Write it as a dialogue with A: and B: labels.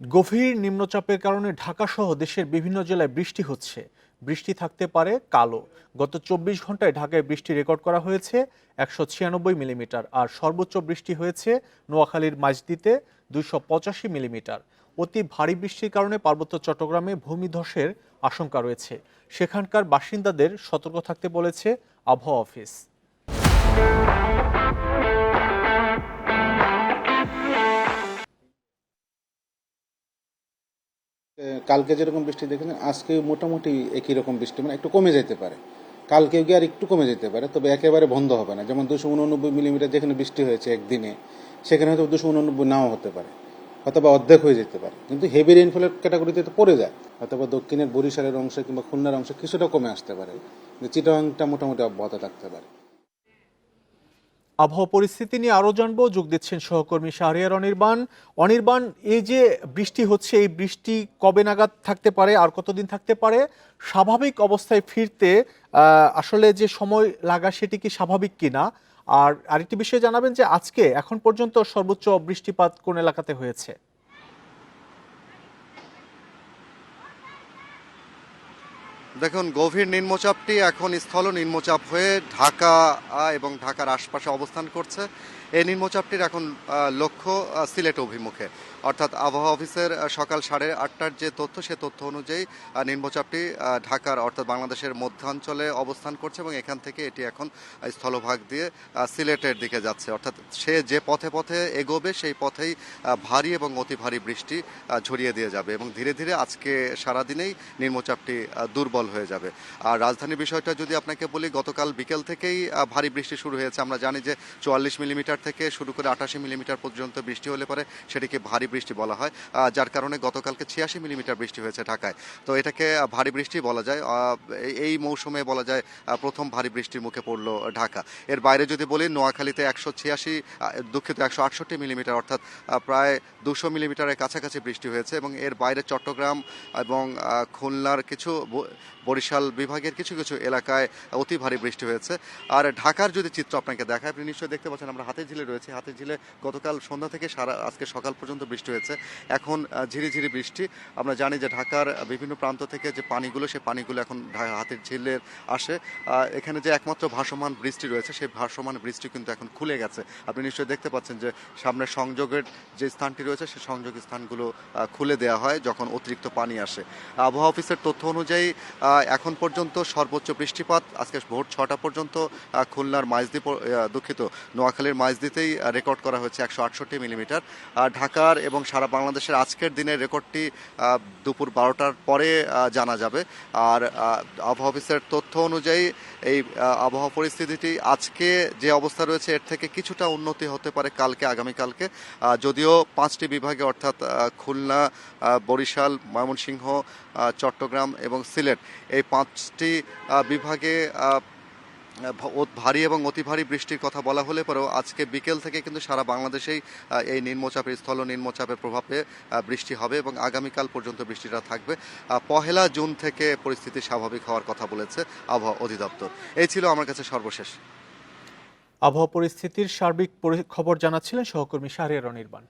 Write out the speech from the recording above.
A: গভীর নিম্নচাপের কারণে ঢাকাসহ দেশের বিভিন্ন জেলায় বৃষ্টি হচ্ছে। বৃষ্টি থাকতে পারে কালো। গত চব্বিশ ঘন্টায় ঢাকায় বৃষ্টি রেকর্ড করা হয়েছে একশো ছিয়ানব্বই মিলিমিটার আর সর্বোচ্চ বৃষ্টি হয়েছে নোয়াখালীর মাঝদিতে দুইশো পঁচাশি মিলিমিটার। অতি ভারী বৃষ্টির কারণে পার্বত্য চট্টগ্রামে ভূমিধসের আশঙ্কা রয়েছে। সেখানকার বাসিন্দাদের সতর্ক থাকতে বলেছে আবহাওয়া অফিস।
B: কালকে যেরকম বৃষ্টি দেখেছেন, আজকে মোটামুটি একই রকম বৃষ্টি মানে একটু কমে যেতে পারে। কালকে গিয়ে আর একটু কমে যেতে পারে, তবে একেবারে বন্ধ হবে না। যেমন দুশো উননব্বই মিলিমিটার যেখানে বৃষ্টি হয়েছে একদিনে, সেখানে হয়তো দুশো উননব্বই নাও হতে পারে হয়তো বা অর্ধেক হয়ে যেতে পারে। কিন্তু হেভি রেইনফলের ক্যাটাগরিতে তো পড়ে যায় হয়তো বা দক্ষিণের বরিশালের অংশে কিংবা খুলনার অংশে কিছুটা কমে আসতে পারে। চিটাংটা মোটামুটি অব্যাহত থাকতে পারে।
A: আবহাওয়া পরিস্থিতি নিয়ে আরও জানব। যোগ দিচ্ছেন সহকর্মী শাহরিয়ার অনির্বাণ। অনির্বাণ, এই যে বৃষ্টি হচ্ছে, এই বৃষ্টি কবে নাগাদ থাকতে পারে, আর কতদিন থাকতে পারে, স্বাভাবিক অবস্থায় ফিরতে আসলে যে সময় লাগা সেটি কি স্বাভাবিক কিনা? আর আরেকটি বিষয়ে জানাবেন যে আজকে, এখন পর্যন্ত সর্বোচ্চ বৃষ্টিপাত কোন এলাকাতে হয়েছে?
C: দেখুন গভীর নিম্নচাপটি এখন স্থল নিম্নচাপ হয়ে ঢাকা এবং ঢাকার আশপাশে অবস্থান করছে। এই নিম্নচাপটির এখন লক্ষ্য সিলেট অভিমুখে। অর্থাৎ আবহাওয়া অফিসের সকাল সাড়ে আটটার যে তথ্য, সে তথ্য অনুযায়ী নিম্নচাপটি ঢাকার, অর্থাৎ বাংলাদেশের মধ্যাঞ্চলে অবস্থান করছে এবং এখান থেকে এটি এখন স্থলভাগ দিয়ে সিলেটের দিকে যাচ্ছে। অর্থাৎ সে যে পথে পথে এগোবে, সেই পথেই ভারী এবং অতি ভারী বৃষ্টি ঝরিয়ে দিয়ে যাবে এবং ধীরে ধীরে আজকে সারাদিনেই নিম্নচাপটি দুর্বল হয়ে যাবে। আর রাজধানীর বিষয়টা যদি আপনাকে বলি, গতকাল বিকেল থেকেই ভারী বৃষ্টি শুরু হয়েছে। আমরা জানি যে চুয়াল্লিশ মিলিমিটার থেকে শুরু করে আটাশি মিলিমিটার পর্যন্ত বৃষ্টি হলে পরে সেটিকে ভারী বৃষ্টি বলা হয় যার কারণে গতকালকে ছিয়াশি মিলিমিটার বৃষ্টি হয়েছে ঢাকায়। তো এটাকে ভারী বৃষ্টি বলা যায় এই- মৌসুমে বলা যায় প্রথম ভারী বৃষ্টির মুখে পড়ল ঢাকা। এর বাইরে যদি বলি, নোয়াখালীতে একশো ছিয়াশি দুঃখিত একশো আটষট্টি মিলিমিটার, অর্থাৎ প্রায় দুশো মিলিমিটারের কাছাকাছি বৃষ্টি হয়েছে এবং এর বাইরে চট্টগ্রাম এবং খুলনার কিছু বরিশাল বিভাগের কিছু কিছু এলাকায় অতি ভারী বৃষ্টি হয়েছে। আর ঢাকার যদি চিত্র আপনাকে দেখায়, আপনি নিশ্চয়ই দেখতে পাচ্ছেন, আমরা হাতের ঝিলে রয়েছে হাতের ঝিলে গতকাল সন্ধ্যা থেকে সারা, আজকে সকাল পর্যন্ত বৃষ্টি হয়েছে। এখন ঝিরিঝিরি বৃষ্টি। আমরা জানি যে ঢাকার বিভিন্ন প্রান্ত থেকে যে পানিগুলো, সে পানিগুলো এখন হাতের ঝিলের আসে। এখানে যে একমাত্র ভাসমান বৃষ্টি রয়েছে, সেই ভাসমান বৃষ্টি কিন্তু এখন খুলে গেছে। আপনি নিশ্চয়ই দেখতে পাচ্ছেন যে সামনে সংযোগের যে স্থানটি রয়েছে সেই সংযোগ স্থানগুলো খুলে দেওয়া হয় যখন অতিরিক্ত পানি আসে। আবহাওয়া অফিসের তথ্য অনুযায়ী এখন পর্যন্ত সর্বোচ্চ বৃষ্টিপাত আজকে ভোর ছটা পর্যন্ত খুলনার মাইজদি দুঃখিত, নোয়াখালীর মাইজদিতেই আহ, রেকর্ড করা হয়েছে একশো আটষট্টি মিলিমিটার ঢাকার এবং সারা বাংলাদেশের আজকের দিনের রেকর্ডটি দুপুর বারোটার পরে জানা যাবে। আর আবহাওয়া অফিসের তথ্য অনুযায়ী এই আবহাওয়া পরিস্থিতিটি আজকে যে অবস্থা রয়েছে এর থেকে কিছুটা উন্নতি হতে পারে কালকে আগামীকালকে। যদিও পাঁচটি বিভাগে অর্থাৎ খুলনা বরিশাল ময়মনসিংহ চট্টগ্রাম এবং সিলেট এই পাঁচটি বিভাগে ভারী এবং অতি ভারী বৃষ্টির কথা বলা হলে পরেও আজকে বিকেল থেকে কিন্তু সারা বাংলাদেশেই এই নিম্নচাপের, স্থল নিম্নচাপের প্রভাবে বৃষ্টি হবে এবং আগামীকাল পর্যন্ত বৃষ্টিটা থাকবে। পহেলা জুন থেকে পরিস্থিতি স্বাভাবিক হওয়ার কথা বলেছে আবহাওয়া অধিদপ্তর। এই ছিল আমার কাছে সর্বশেষ।
A: আবহাওয়া পরিস্থিতির সার্বিক খবর জানাচ্ছিলেন সহকর্মী শাহরিয়ার অনির্বাণ